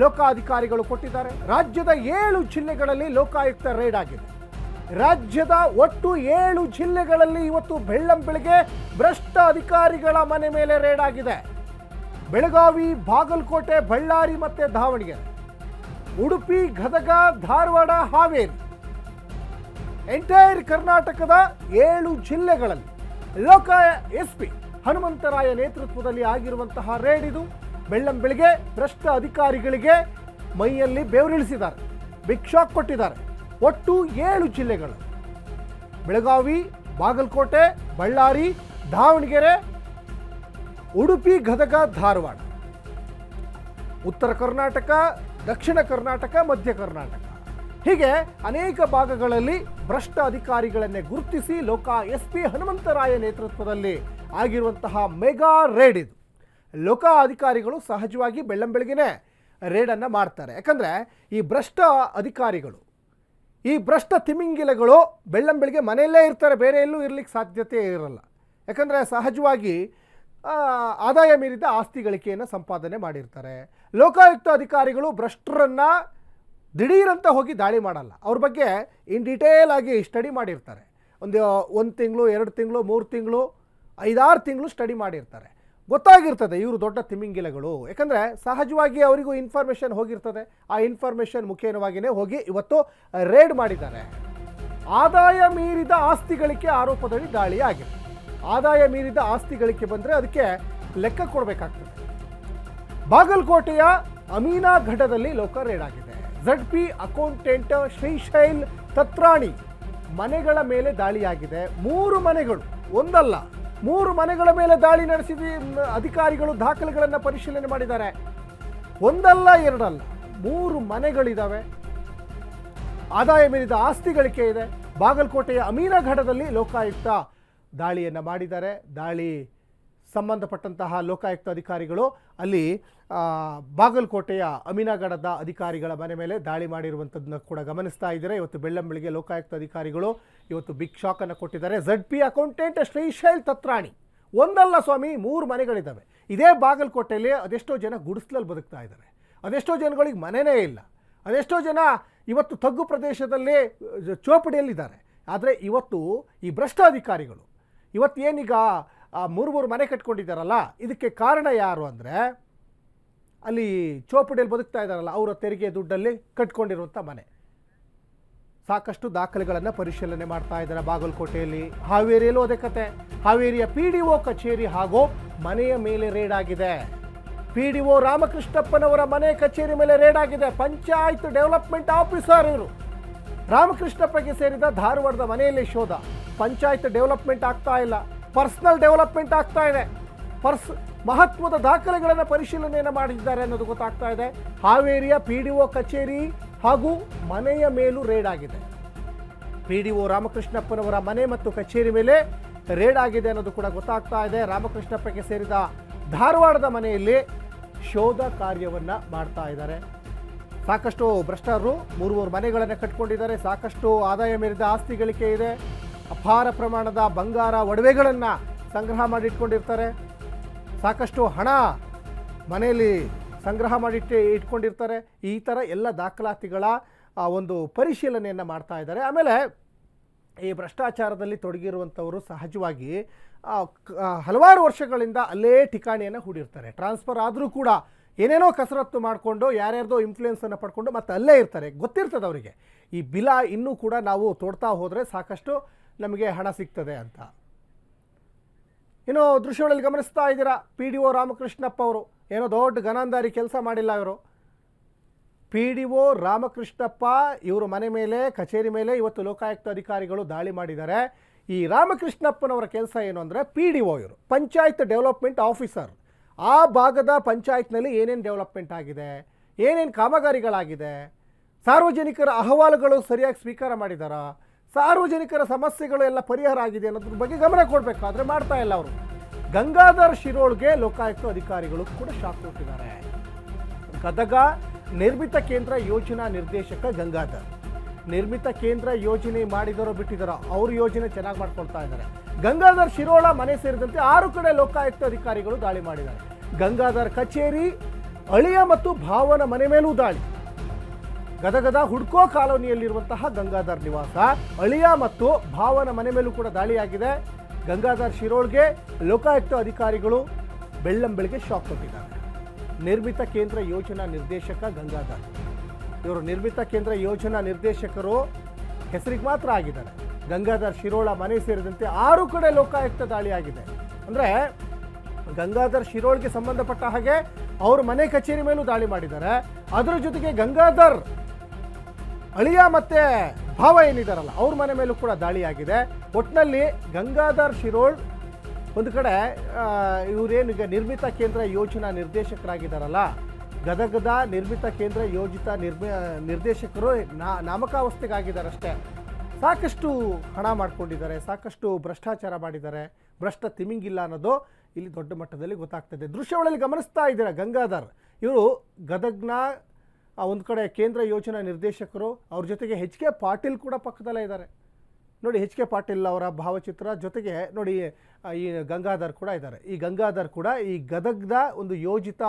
ಲೋಕಾಧಿಕಾರಿಗಳು ಕೊಟ್ಟಿದ್ದಾರೆ. ರಾಜ್ಯದ ಏಳು ಜಿಲ್ಲೆಗಳಲ್ಲಿ ಲೋಕಾಯುಕ್ತ ರೇಡ್ ಆಗಿದೆ. ರಾಜ್ಯದ ಒಟ್ಟು ಏಳು ಜಿಲ್ಲೆಗಳಲ್ಲಿ ಇವತ್ತು ಬೆಳ್ಳಂಬೆಳಗ್ಗೆ ಭ್ರಷ್ಟ ಅಧಿಕಾರಿಗಳ ಮನೆ ಮೇಲೆ ರೇಡ್ ಆಗಿದೆ. ಬೆಳಗಾವಿ, ಬಾಗಲಕೋಟೆ, ಬಳ್ಳಾರಿ ಮತ್ತೆ ದಾವಣಗೆರೆ. ಉಡುಪಿ, ಗದಗ, ಧಾರವಾಡ, ಹಾವೇರಿ. ಎಂಟೈರ್ ಕರ್ನಾಟಕದ ಏಳು ಜಿಲ್ಲೆಗಳಲ್ಲಿ ಲೋಕ ಎಸ್ ಪಿ ಹನುಮಂತರಾಯ ನೇತೃತ್ವದಲ್ಲಿ ಆಗಿರುವಂತಹ ರೇಡ್ ಇದು. ಬೆಳ್ಳಂಬೆಳಗ್ಗೆ ಭ್ರಷ್ಟ ಅಧಿಕಾರಿಗಳಿಗೆ ಮೈಯಲ್ಲಿ ಬೆವರಿಳಿಸಿದ್ದಾರೆ ಶಾಕ್ ಕೊಟ್ಟಿದ್ದಾರೆ. ಒಟ್ಟು ಏಳು ಜಿಲ್ಲೆಗಳು. ಬೆಳಗಾವಿ, ಬಾಗಲಕೋಟೆ, ಬಳ್ಳಾರಿ, ದಾವಣಗೆರೆ, ಉಡುಪಿ, ಗದಗ, ಧಾರವಾಡ. ಉತ್ತರ ಕರ್ನಾಟಕ, ದಕ್ಷಿಣ ಕರ್ನಾಟಕ, ಮಧ್ಯ ಕರ್ನಾಟಕ. ಹೀಗೆ ಅನೇಕ ಭಾಗಗಳಲ್ಲಿ ಭ್ರಷ್ಟ ಅಧಿಕಾರಿಗಳನ್ನೇ ಗುರುತಿಸಿ ಲೋಕ ಎಸ್ ಪಿ ಹನುಮಂತರಾಯ ನೇತೃತ್ವದಲ್ಲಿ ಆಗಿರುವಂತಹ ಮೆಗಾ ರೇಡ್ ಇದು. ಲೋಕ ಅಧಿಕಾರಿಗಳು ಸಹಜವಾಗಿ ಬೆಳ್ಳಂಬೆಳಗ್ಗೆ ರೇಡನ್ನು ಮಾಡ್ತಾರೆ. ಯಾಕಂದರೆ ಈ ಭ್ರಷ್ಟ ಅಧಿಕಾರಿಗಳು, ಈ ಭ್ರಷ್ಟ ತಿಮಿಂಗಿಲಗಳು ಬೆಳ್ಳಂಬೆಳಗ್ಗೆ ಮನೆಯಲ್ಲೇ ಇರ್ತಾರೆ, ಬೇರೆ ಎಲ್ಲೂ ಇರಲಿಕ್ಕೆ ಸಾಧ್ಯತೆ ಇರಲ್ಲ. ಯಾಕಂದರೆ ಸಹಜವಾಗಿ ಆದಾಯ ಮೀರಿದ ಆಸ್ತಿ ಗಳಿಕೆಯನ್ನು ಸಂಪಾದನೆ ಮಾಡಿರ್ತಾರೆ. ಲೋಕಾಯುಕ್ತ ಅಧಿಕಾರಿಗಳು ಭ್ರಷ್ಟರನ್ನು ದಿಢೀರಂತ ಹೋಗಿ ದಾಳಿ ಮಾಡಲ್ಲ. ಅವ್ರ ಬಗ್ಗೆ ಇನ್ ಡಿಟೇಲ್ ಆಗಿ ಸ್ಟಡಿ ಮಾಡಿರ್ತಾರೆ. ಒಂದು ಒಂದು ತಿಂಗಳು, ಎರಡು ತಿಂಗಳು, ಮೂರು ತಿಂಗಳು, ಐದಾರು ತಿಂಗಳು ಸ್ಟಡಿ ಮಾಡಿರ್ತಾರೆ. ಗೊತ್ತಾಗಿರ್ತದೆ ಇವರು ದೊಡ್ಡ ತಿಮಿಂಗಿಲಗಳು. ಯಾಕಂದರೆ ಸಹಜವಾಗಿ ಅವರಿಗೂ ಇನ್ಫಾರ್ಮೇಷನ್ ಹೋಗಿರ್ತದೆ. ಆ ಇನ್ಫಾರ್ಮೇಷನ್ ಮುಖೇನವಾಗಿಯೇ ಹೋಗಿ ಇವತ್ತು ರೇಡ್ ಮಾಡಿದ್ದಾರೆ. ಆದಾಯ ಮೀರಿದ ಆಸ್ತಿ ಗಳಿಕೆ ಆರೋಪದಡಿ ದಾಳಿ ಆಗಿದೆ ಆದಾಯ ಮೀರಿದ ಆಸ್ತಿ ಗಳಿಕೆ ಬಂದರೆ ಅದಕ್ಕೆ ಲೆಕ್ಕ ಕೊಡಬೇಕಾಗ್ತದೆ. ಬಾಗಲಕೋಟೆಯ ಅಮೀನಾ ಘಟದಲ್ಲಿ ಲೋಕ ರೇಡ್ ಆಗಿದೆ. Z P accountant Shrishail Tatrani ಮನೆಗಳ ಮೇಲೆ ದಾಳಿಯಾಗಿದೆ. ಮೂರು ಮನೆಗಳು, ಒಂದಲ್ಲ ಮೂರು ಮನೆಗಳ ಮೇಲೆ ದಾಳಿ ನಡೆಸಿದ ಅಧಿಕಾರಿಗಳು ದಾಖಲೆಗಳನ್ನು ಪರಿಶೀಲನೆ ಮಾಡಿದ್ದಾರೆ. ಒಂದಲ್ಲ ಎರಡಲ್ಲ, ಮೂರು ಮನೆಗಳಿದ್ದಾವೆ ಆದಾಯ ಮೀರಿದ ಆಸ್ತಿ ಗಳಿಕೆ ಇದೆ. ಬಾಗಲಕೋಟೆಯ ಅಮೀನಘಡದಲ್ಲಿ ಲೋಕಾಯುಕ್ತ ದಾಳಿಯನ್ನು ಮಾಡಿದ್ದಾರೆ. ದಾಳಿ ಸಂಬಂಧಪಟ್ಟಂತಹ ಲೋಕಾಯುಕ್ತ ಅಧಿಕಾರಿಗಳು ಅಲ್ಲಿ ಬಾಗಲಕೋಟೆಯ ಅಮೀನಾಗಡದ ಅಧಿಕಾರಿಗಳ ಮನೆ ಮೇಲೆ ದಾಳಿ ಮಾಡಿರುವಂಥದ್ದನ್ನ ಕೂಡ ಗಮನಿಸ್ತಾ ಇದ್ದಾರೆ. ಇವತ್ತು ಬೆಳ್ಳಂಬೆಳಿಗ್ಗೆ ಲೋಕಾಯುಕ್ತ ಅಧಿಕಾರಿಗಳು ಇವತ್ತು ಬಿಗ್ ಶಾಕನ್ನು ಕೊಟ್ಟಿದ್ದಾರೆ. Z P accountant Shrishail Tatrani. ಒಂದಲ್ಲ ಸ್ವಾಮಿ, ಮೂರು ಮನೆಗಳಿದ್ದಾವೆ. ಇದೇ ಬಾಗಲಕೋಟೆಯಲ್ಲಿ ಅದೆಷ್ಟೋ ಜನ ಗುಡಿಸ್ಲಲ್ಲಿ ಬದುಕ್ತಾ ಇದ್ದಾರೆ. ಅದೆಷ್ಟೋ ಜನಗಳಿಗೆ ಮನೆಯೇ ಇಲ್ಲ. ಅದೆಷ್ಟೋ ಜನ ಇವತ್ತು ತಗ್ಗು ಪ್ರದೇಶದಲ್ಲಿ, ಚೋಪಡಿಯಲ್ಲಿದ್ದಾರೆ. ಆದರೆ ಇವತ್ತು ಈ ಭ್ರಷ್ಟ ಅಧಿಕಾರಿಗಳು ಇವತ್ತು ಏನೀಗ ಆ ಮೂರು ಮೂರು ಮನೆ ಕಟ್ಕೊಂಡಿದ್ದಾರಲ್ಲ, ಇದಕ್ಕೆ ಕಾರಣ ಯಾರು ಅಂದರೆ ಅಲ್ಲಿ ಚೋಪಡಿಯಲ್ಲಿ ಬದುಕ್ತಾ ಇದ್ದಾರಲ್ಲ, ಅವರ ತೆರಿಗೆ ದುಡ್ಡಲ್ಲಿ ಕಟ್ಕೊಂಡಿರುವಂಥ ಮನೆ. ಸಾಕಷ್ಟು ದಾಖಲೆಗಳನ್ನು ಪರಿಶೀಲನೆ ಮಾಡ್ತಾ ಇದ್ದಾರೆ ಬಾಗಲಕೋಟೆಯಲ್ಲಿ. ಹಾವೇರಿಯಲ್ಲೂ ಅದೇ ಕತೆ. ಹಾವೇರಿಯ ಪಿ ಡಿ ಒ ಕಚೇರಿ ಹಾಗೂ ಮನೆಯ ಮೇಲೆ ರೇಡ್ ಆಗಿದೆ. ಪಿ ಡಿ ಒ ರಾಮಕೃಷ್ಣಪ್ಪನವರ ಮನೆ ಕಚೇರಿ ಮೇಲೆ ರೇಡ್ ಆಗಿದೆ. ಪಂಚಾಯತ್ ಡೆವಲಪ್ಮೆಂಟ್ ಆಫೀಸರ್ ಇವರು. ರಾಮಕೃಷ್ಣಪ್ಪಗೆ ಸೇರಿದ ಧಾರವಾಡದ ಮನೆಯಲ್ಲಿ ಶೋಧ. ಪಂಚಾಯತ್ ಡೆವಲಪ್ಮೆಂಟ್ ಆಗ್ತಾ ಇಲ್ಲ. ಪರ್ಸನಲ್ ಡೆವಲಪ್ಮೆಂಟ್ ಆಗ್ತಾ ಇದೆ. ಪರ್ಸ್, ಮಹತ್ವದ ದಾಖಲೆಗಳನ್ನು ಪರಿಶೀಲನೆಯನ್ನು ಮಾಡಿದ್ದಾರೆ ಅನ್ನೋದು ಗೊತ್ತಾಗ್ತಾ ಇದೆ. ಹಾವೇರಿಯ ಪಿ ಡಿ ಒ ಕಚೇರಿ ಹಾಗೂ ಮನೆಯ ಮೇಲೂ ರೇಡ್ ಆಗಿದೆ. ಪಿ ಡಿ ಒ ರಾಮಕೃಷ್ಣಪ್ಪನವರ ಮನೆ ಮತ್ತು ಕಚೇರಿ ಮೇಲೆ ರೇಡ್ ಆಗಿದೆ ಅನ್ನೋದು ಕೂಡ ಗೊತ್ತಾಗ್ತಾ ಇದೆ. ರಾಮಕೃಷ್ಣಪ್ಪಗೆ ಸೇರಿದ ಧಾರವಾಡದ ಮನೆಯಲ್ಲಿ ಶೋಧ ಕಾರ್ಯವನ್ನು ಮಾಡ್ತಾ ಇದ್ದಾರೆ. ಸಾಕಷ್ಟು ಭ್ರಷ್ಟರು ಮೂರು ಮೂರು ಮನೆಗಳನ್ನು ಕಟ್ಕೊಂಡಿದ್ದಾರೆ. ಸಾಕಷ್ಟು ಆದಾಯ ಮೇರಿದ ಆಸ್ತಿ ಗಳಿಕೆ ಇದೆ. ಅಪಾರ ಪ್ರಮಾಣದ ಬಂಗಾರ ಒಡವೆಗಳನ್ನು ಸಂಗ್ರಹ ಮಾಡಿಟ್ಕೊಂಡಿರ್ತಾರೆ. ಸಾಕಷ್ಟು ಹಣ ಮನೆಯಲ್ಲಿ ಸಂಗ್ರಹ ಮಾಡಿಟ್ಟು, ಇಟ್ಕೊಂಡಿರ್ತಾರೆ. ಈ ಥರ ಎಲ್ಲ ದಾಖಲಾತಿಗಳ ಒಂದು ಪರಿಶೀಲನೆಯನ್ನು ಮಾಡ್ತಾ ಇದ್ದಾರೆ. ಆಮೇಲೆ ಈ ಭ್ರಷ್ಟಾಚಾರದಲ್ಲಿ ತೊಡಗಿರುವಂಥವರು ಸಹಜವಾಗಿ ಹಲವಾರು ವರ್ಷಗಳಿಂದ ಅಲ್ಲೇ ಠಿಕಾಣಿಯನ್ನು ಹೂಡಿರ್ತಾರೆ. ಟ್ರಾನ್ಸ್ಫರ್ ಆದರೂ ಕೂಡ ಏನೇನೋ ಕಸರತ್ತು ಮಾಡಿಕೊಂಡು, ಯಾರ್ಯಾರ್ದೋ ಇನ್ಫ್ಲೂಯೆನ್ಸನ್ನು ಪಡ್ಕೊಂಡು ಮತ್ತೆ ಅಲ್ಲೇ ಇರ್ತಾರೆ. ಗೊತ್ತಿರ್ತದೆ ಅವರಿಗೆ. ಈ ಬಿಲ ಇನ್ನೂ ಕೂಡ ನಾವು ತೋಡ್ತಾ ಹೋದರೆ ಸಾಕಷ್ಟು ನಮಗೆ ಹಣ ಸಿಗ್ತದೆ ಅಂತ. ಇನ್ನು ದೃಶ್ಯಗಳಲ್ಲಿ ಗಮನಿಸ್ತಾ ಇದ್ದೀರಾ? ಪಿ ಡಿ ಒ ರಾಮಕೃಷ್ಣಪ್ಪ ಅವರು ಏನೋ ದೊಡ್ಡ ಗನಾಂಧಾರಿ ಕೆಲಸ ಮಾಡಿಲ್ಲ ಇವರು. ಪಿ ಡಿ ಒ ರಾಮಕೃಷ್ಣಪ್ಪ ಇವರು ಮನೆ ಮೇಲೆ, ಕಚೇರಿ ಮೇಲೆ ಇವತ್ತು ಲೋಕಾಯುಕ್ತ ಅಧಿಕಾರಿಗಳು ದಾಳಿ ಮಾಡಿದ್ದಾರೆ. ಈ ರಾಮಕೃಷ್ಣಪ್ಪನವರ ಕೆಲಸ ಏನು ಅಂದರೆ ಪಿ ಡಿ ಒ ಇವರು, ಪಂಚಾಯತ್ ಡೆವಲಪ್ಮೆಂಟ್ ಆಫೀಸರ್. ಆ ಭಾಗದ ಪಂಚಾಯತ್ನಲ್ಲಿ ಏನೇನು ಡೆವಲಪ್ಮೆಂಟ್ ಆಗಿದೆ, ಏನೇನು ಕಾಮಗಾರಿಗಳಾಗಿದೆ, ಸಾರ್ವಜನಿಕರ ಅಹವಾಲುಗಳು ಸರಿಯಾಗಿ ಸ್ವೀಕಾರ ಮಾಡಿದಾರಾ ಸಾರ್ವಜನಿಕರ ಸಮಸ್ಯೆಗಳು ಎಲ್ಲ ಪರಿಹಾರ ಆಗಿದೆ ಅನ್ನೋದ್ರ ಬಗ್ಗೆ ಗಮನ ಕೊಡಬೇಕು. ಆದರೆ ಮಾಡ್ತಾ ಇಲ್ಲ ಅವರು. ಗಂಗಾಧರ್ ಶಿರೋಳ್ಗೆ ಲೋಕಾಯುಕ್ತ ಅಧಿಕಾರಿಗಳು ಕೂಡ ಶಾಕ್ ಕೊಟ್ಟಿದ್ದಾರೆ. ಗದಗ ನಿರ್ಮಿತ ಕೇಂದ್ರ ಯೋಜನಾ ನಿರ್ದೇಶಕ ಗಂಗಾಧರ್. ನಿರ್ಮಿತ ಕೇಂದ್ರ ಯೋಜನೆ ಮಾಡಿದರೋ ಬಿಟ್ಟಿದ್ದಾರೋ ಅವ್ರ ಯೋಜನೆ ಚೆನ್ನಾಗಿ ಮಾಡ್ಕೊಳ್ತಾ ಇದ್ದಾರೆ. ಗಂಗಾಧರ್ ಶಿರೋಳ ಮನೆ ಸೇರಿದಂತೆ ಆರು ಕಡೆ ಲೋಕಾಯುಕ್ತ ಅಧಿಕಾರಿಗಳು ದಾಳಿ ಮಾಡಿದ್ದಾರೆ. ಗಂಗಾಧರ್ ಕಚೇರಿ, ಅಳಿಯ ಮತ್ತು ಭಾವನ ಮನೆ ಮೇಲೂ ದಾಳಿ. ಗದಗದ ಹುಡ್ಕೋ ಕಾಲೋನಿಯಲ್ಲಿರುವಂತಹ ಗಂಗಾಧರ್ ನಿವಾಸ. ಅಳಿಯ ಮತ್ತು ಭಾವನ ಮನೆ ಮೇಲೂ ಕೂಡ ದಾಳಿಯಾಗಿದೆ. ಗಂಗಾಧರ್ ಶಿರೋಳ್ಗೆ ಲೋಕಾಯುಕ್ತ ಅಧಿಕಾರಿಗಳು ಬೆಳ್ಳಂಬೆಳಿಗ್ಗೆ ಶಾಕ್ ಕೊಟ್ಟಿದ್ದಾರೆ. ನಿರ್ಮಿತ ಕೇಂದ್ರ ಯೋಜನಾ ನಿರ್ದೇಶಕ ಗಂಗಾಧರ್. ಇವರು ನಿರ್ಮಿತ ಕೇಂದ್ರ ಯೋಜನಾ ನಿರ್ದೇಶಕರು ಹೆಸರಿಗೆ ಮಾತ್ರ ಆಗಿದ್ದಾರೆ. ಗಂಗಾಧರ್ ಶಿರೋಳ ಮನೆ ಸೇರಿದಂತೆ ಆರು ಕಡೆ ಲೋಕಾಯುಕ್ತ ದಾಳಿಯಾಗಿದೆ. ಅಂದರೆ ಗಂಗಾಧರ್ ಶಿರೋಳ್ಗೆ ಸಂಬಂಧಪಟ್ಟ ಹಾಗೆ ಅವ್ರ ಮನೆ ಕಚೇರಿ ಮೇಲೂ ದಾಳಿ ಮಾಡಿದ್ದಾರೆ. ಅದರ ಜೊತೆಗೆ ಗಂಗಾಧರ್ ಅಳಿಯ ಮತ್ತೆ ಭಾವ ಏನಿದಾರಲ್ಲ, ಅವ್ರ ಮನೆ ಮೇಲೂ ಕೂಡ ದಾಳಿಯಾಗಿದೆ. ಒಟ್ಟಿನಲ್ಲಿ ಗಂಗಾಧರ್ ಶಿರೋಳ್ ಒಂದು ಕಡೆ ಇವರೇನು ನಿರ್ಮಿತ ಕೇಂದ್ರ ಯೋಜನಾ ನಿರ್ದೇಶಕರಾಗಿದ್ದಾರಲ್ಲ ಗದಗದ ನಿರ್ಮಿತ ಕೇಂದ್ರ ಯೋಜಿತ ನಿರ್ಮ, ನಿರ್ದೇಶಕರು ನಾ ನಾಮಕಾವಸ್ಥೆಗಾಗಿದ್ದಾರೆ ಅಷ್ಟೇ ಸಾಕಷ್ಟು ಹಣ ಮಾಡಿಕೊಂಡಿದ್ದಾರೆ, ಸಾಕಷ್ಟು ಭ್ರಷ್ಟಾಚಾರ ಮಾಡಿದ್ದಾರೆ, ಭ್ರಷ್ಟ ತಿಮಿಂಗಿಲ್ಲ ಅನ್ನೋದು ಇಲ್ಲಿ ದೊಡ್ಡ ಮಟ್ಟದಲ್ಲಿ ಗೊತ್ತಾಗ್ತದೆ. ದೃಶ್ಯಗಳಲ್ಲಿ ಗಮನಿಸ್ತಾ ಇದ್ದೀರಾ ಗಂಗಾಧರ್? ಇವರು ಗದಗ್ನ ಒಂದು ಕಡೆ ಕೇಂದ್ರ ಯೋಜನಾ ನಿರ್ದೇಶಕರು ಅವ್ರ ಜೊತೆಗೆ ಹೆಚ್ ಕೆ ಪಾಟೀಲ್ ಕೂಡ ಪಕ್ಕದಲ್ಲೇ ಇದ್ದಾರೆ. ನೋಡಿ ಹೆಚ್ ಕೆ ಪಾಟೀಲ್ ಅವರ ಭಾವಚಿತ್ರ ಜೊತೆಗೆ ನೋಡಿ ಈ ಗಂಗಾಧರ್ ಕೂಡ ಇದ್ದಾರೆ. ಈ ಗಂಗಾಧರ್ ಕೂಡ ಈ ಗದಗದ ಒಂದು ಯೋಜಿತ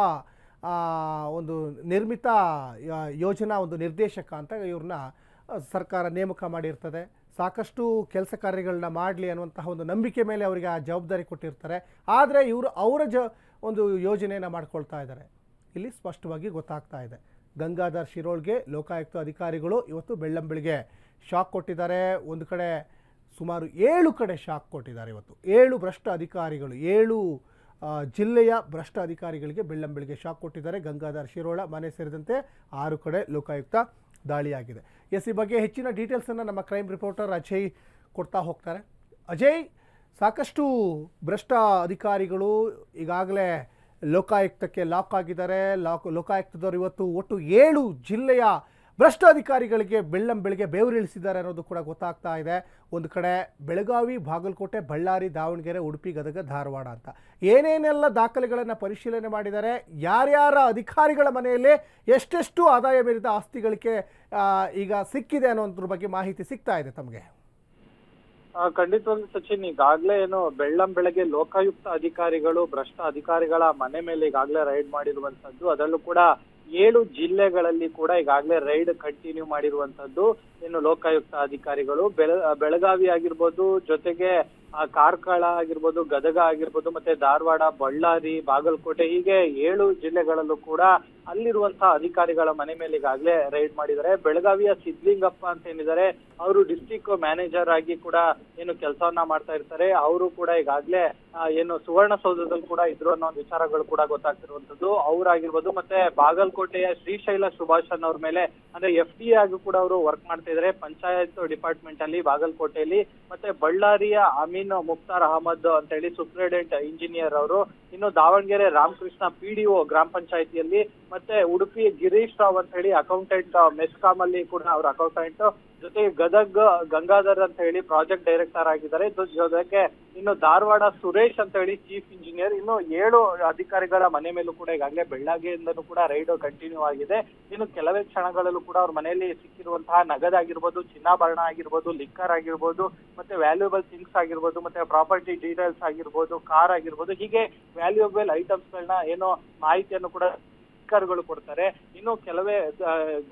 ಒಂದು ನಿರ್ಮಿತ ಯೋಜನಾ ಒಂದು ನಿರ್ದೇಶಕ ಅಂತ ಇವ್ರನ್ನ ಸರ್ಕಾರ ನೇಮಕ ಮಾಡಿರ್ತದೆ. ಸಾಕಷ್ಟು ಕೆಲಸ ಕಾರ್ಯಗಳನ್ನ ಮಾಡಲಿ ಅನ್ನುವಂತಹ ಒಂದು ನಂಬಿಕೆ ಮೇಲೆ ಅವರಿಗೆ ಆ ಜವಾಬ್ದಾರಿ ಕೊಟ್ಟಿರ್ತಾರೆ. ಆದರೆ ಇವರು ಅವರ ಜ, ಒಂದು ಯೋಜನೆಯನ್ನು ಮಾಡ್ಕೊಳ್ತಾ ಇದ್ದಾರೆ. ಇಲ್ಲಿ ಸ್ಪಷ್ಟವಾಗಿ ಗೊತ್ತಾಗ್ತಾ ಇದೆ. ಗಂಗಾಧರ್ ಶಿರೋಳ್ಗೆ ಲೋಕಾಯುಕ್ತ ಅಧಿಕಾರಿಗಳು ಇವತ್ತು ಬೆಳ್ಳಂಬೆಳಿಗ್ಗೆ ಶಾಕ್ ಕೊಟ್ಟಿದ್ದಾರೆ. ಒಂದು ಕಡೆ ಸುಮಾರು ಏಳು ಕಡೆ ಶಾಕ್ ಕೊಟ್ಟಿದ್ದಾರೆ ಇವತ್ತು. ಏಳು ಭ್ರಷ್ಟ ಅಧಿಕಾರಿಗಳು, ಏಳು ಜಿಲ್ಲೆಯ ಭ್ರಷ್ಟ ಅಧಿಕಾರಿಗಳಿಗೆ ಬೆಳ್ಳಂಬೆಳಿಗ್ಗೆ ಶಾಕ್ ಕೊಟ್ಟಿದ್ದಾರೆ. ಗಂಗಾಧರ್ ಶಿರೋಳ ಮನೆ ಸೇರಿದಂತೆ ಆರು ಕಡೆ ಲೋಕಾಯುಕ್ತ ದಾಳಿಯಾಗಿದೆ. ಎಸ್, ಈ ಬಗ್ಗೆ ಹೆಚ್ಚಿನ ಡೀಟೇಲ್ಸನ್ನು ನಮ್ಮ ಕ್ರೈಮ್ ರಿಪೋರ್ಟರ್ ಅಜಯ್ ಕೊಡ್ತಾ ಹೋಗ್ತಾರೆ. ಅಜಯ್, ಸಾಕಷ್ಟು ಭ್ರಷ್ಟ ಅಧಿಕಾರಿಗಳು ಈಗಾಗಲೇ ಲೋಕಾಯುಕ್ತಕ್ಕೆ ಲಾಕ್ ಆಗಿದ್ದಾರೆ. ಲಾಕ್, ಲೋಕಾಯುಕ್ತದವರು ಇವತ್ತು ಒಟ್ಟು ಏಳು ಜಿಲ್ಲೆಯ ಭ್ರಷ್ಟ ಅಧಿಕಾರಿಗಳಿಗೆ ಬೆಳ್ಳಂ ಬೆಳಿಗ್ಗೆ ಬೆವರಿಳಿಸಿದ್ದಾರೆ ಅನ್ನೋದು ಕೂಡ ಗೊತ್ತಾಗ್ತಾ ಇದೆ. ಒಂದು ಕಡೆ ಬೆಳಗಾವಿ, ಬಾಗಲಕೋಟೆ, ಬಳ್ಳಾರಿ, ದಾವಣಗೆರೆ, ಉಡುಪಿ, ಗದಗ, ಧಾರವಾಡ ಅಂತ. ಏನೇನೆಲ್ಲ ದಾಖಲೆಗಳನ್ನು ಪರಿಶೀಲನೆ ಮಾಡಿದ್ದಾರೆ? ಯಾರ್ಯಾರ ಅಧಿಕಾರಿಗಳ ಮನೆಯಲ್ಲಿ ಎಷ್ಟೆಷ್ಟು ಆದಾಯ ಮೀರಿದ ಆಸ್ತಿಗಳಿಗೆ ಈಗ ಸಿಕ್ಕಿದೆ ಅನ್ನೋದ್ರ ಬಗ್ಗೆ ಮಾಹಿತಿ ಸಿಗ್ತಾ ಇದೆ ತಮಗೆ. ಖಂಡಿತವಾಗ್ಲೂ ಸಚಿನ್, ಈಗಾಗ್ಲೇ ಏನು ಬೆಳ್ಳಂ ಬೆಳಗ್ಗೆ ಲೋಕಾಯುಕ್ತ ಅಧಿಕಾರಿಗಳು, ಭ್ರಷ್ಟ ಅಧಿಕಾರಿಗಳ ಮನೆ ಮೇಲೆ ಈಗಾಗ್ಲೇ ರೈಡ್ ಮಾಡಿರುವಂತದ್ದು ಅದರಲ್ಲೂ ಕೂಡ ಏಳು ಜಿಲ್ಲೆಗಳಲ್ಲಿ ಕೂಡ ಈಗಾಗ್ಲೇ ರೈಡ್ ಕಂಟಿನ್ಯೂ ಮಾಡಿರುವಂತದ್ದು ಏನು ಲೋಕಾಯುಕ್ತ ಅಧಿಕಾರಿಗಳು. ಬೆಳ, ಬೆಳಗಾವಿ ಆಗಿರ್ಬೋದು, ಜೊತೆಗೆ ಕಾರ್ಕಳ ಆಗಿರ್ಬೋದು, ಗದಗ ಆಗಿರ್ಬೋದು, ಮತ್ತೆ ಧಾರವಾಡ, ಬಳ್ಳಾರಿ, ಬಾಗಲಕೋಟೆ, ಹೀಗೆ ಏಳು ಜಿಲ್ಲೆಗಳಲ್ಲೂ ಕೂಡ ಅಲ್ಲಿರುವಂತಹ ಅಧಿಕಾರಿಗಳ ಮನೆ ಮೇಲೆ ಈಗಾಗಲೇ ರೈಡ್ ಮಾಡಿದ್ದಾರೆ. ಬೆಳಗಾವಿಯ ಸಿದ್ಲಿಂಗಪ್ಪ ಅಂತ ಏನಿದ್ದಾರೆ, ಅವರು ಡಿಸ್ಟಿಕ್ ಮ್ಯಾನೇಜರ್ ಆಗಿ ಕೂಡ ಏನು ಕೆಲಸವನ್ನ ಮಾಡ್ತಾ ಇರ್ತಾರೆ. ಅವರು ಕೂಡ ಈಗಾಗಲೇ ಏನು ಸುವರ್ಣಸೌಧದಲ್ಲಿ ಕೂಡ ಇದ್ರು ಅನ್ನೋ ಒಂದು ವಿಚಾರಗಳು ಕೂಡ ಗೊತ್ತಾಗ್ತಿರುವಂತದ್ದು ಅವರಾಗಿರ್ಬೋದು ಮತ್ತೆ ಬಾಗಲಕೋಟೆಯ ಶ್ರೀಶೈಲ ಸುಭಾಷನ್ ಅವ್ರ ಮೇಲೆ, ಅಂದ್ರೆ ಎಫ್ ಡಿ ಆಗಿ ಕೂಡ ಅವರು ವರ್ಕ್ ಮಾಡ್ತಾ ಇದ್ದಾರೆ. ಪಂಚಾಯತ್ ಡಿಪಾರ್ಟ್ಮೆಂಟ್ ಅಲ್ಲಿ, ಬಾಗಲಕೋಟೆಯಲ್ಲಿ. ಮತ್ತೆ ಬಳ್ಳಾರಿಯ ಅಮೀನ್ ಮುಕ್ತಾರ್ ಅಹಮದ್ ಅಂತ ಹೇಳಿ ಇಂಜಿನಿಯರ್ ಅವರು. ಇನ್ನು ದಾವಣಗೆರೆ ರಾಮಕೃಷ್ಣ ಪಿಡಿಒ ಗ್ರಾಮ ಪಂಚಾಯತಿಯಲ್ಲಿ ಮತ್ತೆ ಉಡುಪಿ ಗಿರೀಶ್ ರಾವ್ ಅಂತ ಹೇಳಿ ಅಕೌಂಟೆಂಟ್ ಮೆಸ್ಕಾಂ ಅಲ್ಲಿ ಕೂಡ ಅವ್ರ ಅಕೌಂಟೆಂಟ್ ಜೊತೆ ಗದಗ್, ಗಂಗಾಧರ್ ಅಂತ ಹೇಳಿ ಪ್ರಾಜೆಕ್ಟ್ ಡೈರೆಕ್ಟರ್ ಆಗಿದ್ದಾರೆ. ಜೊತೆಗೆ ಇನ್ನು ಧಾರವಾಡ ಸುರೇಶ್ ಅಂತ ಹೇಳಿ ಚೀಫ್ ಇಂಜಿನಿಯರ್ ಇನ್ನು ಏಳು ಅಧಿಕಾರಿಗಳ ಮನೆ ಮೇಲೂ ಕೂಡ ಈಗಾಗಲೇ ಬೆಳ್ಳಾಗೆಯಿಂದನೂ ಕೂಡ ರೈಡ್ ಕಂಟಿನ್ಯೂ ಆಗಿದೆ. ಇನ್ನು ಕೆಲವೇ ಕ್ಷಣಗಳಲ್ಲೂ ಕೂಡ ಅವ್ರ ಮನೆಯಲ್ಲಿ ಸಿಕ್ಕಿರುವಂತಹ ನಗದಾಗಿರ್ಬೋದು ಚಿನ್ನಾಭರಣ ಆಗಿರ್ಬೋದು ಲಿಕ್ಕರ್ ಆಗಿರ್ಬೋದು, ಮತ್ತೆ ವ್ಯಾಲ್ಯೂಬಲ್ ಥಿಂಗ್ಸ್ ಆಗಿರ್ಬೋದು, ಮತ್ತೆ ಪ್ರಾಪರ್ಟಿ ಡೀಟೇಲ್ಸ್ ಆಗಿರ್ಬೋದು ಕಾರ್ ಆಗಿರ್ಬೋದು, ಹೀಗೆ ವ್ಯಾಲ್ಯೂಬಲ್ ಐಟಮ್ಸ್ ಗಳನ್ನ ಏನೋ ಮಾಹಿತಿಯನ್ನು ಕೂಡ ಅಧಿಕಾರಿಗಳು ಕೊಡ್ತಾರೆ. ಇನ್ನು ಕೆಲವೇ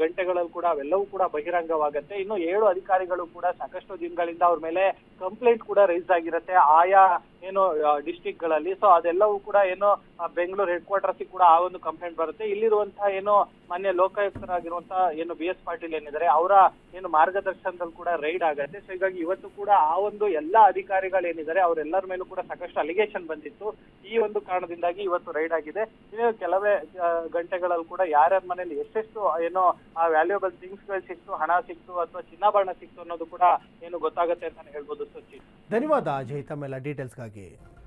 ಗಂಟೆಗಳಲ್ಲಿ ಕೂಡ ಅವೆಲ್ಲವೂ ಕೂಡ ಬಹಿರಂಗವಾಗತ್ತೆ. ಇನ್ನು ಏಳು ಅಧಿಕಾರಿಗಳು ಕೂಡ ಸಾಕಷ್ಟು ದಿನಗಳಿಂದ ಅವ್ರ ಮೇಲೆ ಕಂಪ್ಲೇಂಟ್ ಕೂಡ ರೈಸ್ ಆಗಿರುತ್ತೆ. ಆಯಾ ಏನು ಡಿಸ್ಟಿಕ್ಗಳಲ್ಲಿ. ಸೊ ಅದೆಲ್ಲವೂ ಕೂಡ ಏನು ಬೆಂಗಳೂರು ಹೆಡ್ ಕ್ವಾರ್ಟರ್ಸ್ ಕೂಡ ಆ ಒಂದು ಕಂಪ್ಲೇಂಟ್ ಬರುತ್ತೆ. ಇಲ್ಲಿರುವಂತಹ ಏನು ಮಾನ್ಯ ಲೋಕಾಯುಕ್ತರಾಗಿರುವಂತಹ ಏನು ಬಿ ಎಸ್ ಪಾಟೀಲ್ ಏನಿದ್ದಾರೆ, ಅವರ ಏನು ಮಾರ್ಗದರ್ಶನದಲ್ಲಿ ಕೂಡ ರೈಡ್ ಆಗತ್ತೆ. ಸೊ ಹೀಗಾಗಿ ಇವತ್ತು ಕೂಡ ಆ ಒಂದು ಎಲ್ಲಾ ಅಧಿಕಾರಿಗಳೇನಿದ್ದಾರೆ ಅವರೆಲ್ಲರ ಮೇಲೂ ಕೂಡ ಸಾಕಷ್ಟು ಅಲಿಗೇಷನ್ ಬಂದಿತ್ತು. ಈ ಒಂದು ಕಾರಣದಿಂದಾಗಿ ಇವತ್ತು ರೈಡ್ ಆಗಿದೆ. ಇನ್ನು ಕೆಲವೇ ಗಂಟೆಗಳಲ್ಲಿ ಕೂಡ ಯಾರ್ಯಾರ ಮನೇಲಿ ಎಷ್ಟೆಷ್ಟು ಏನೋ, ಆ ವ್ಯಾಲ್ಯೂಬಲ್ ಥಿಂಗ್ಸ್ಗಳು ಸಿಕ್ತು, ಹಣ ಸಿಕ್ತು ಅಥವಾ ಚಿನ್ನಾಭರಣ ಸಿಕ್ತು ಅನ್ನೋದು ಕೂಡ ಏನು ಗೊತ್ತಾಗುತ್ತೆ ಅಂತಾನೆ ಹೇಳ್ಬೋದು, ಸಚಿನ್. ಧನ್ಯವಾದ, ಅಜಯ್. ತಮ್ಮೆಲ್ಲ ಡೀಟೇಲ್ಸ್ಗಾಗಿ लगे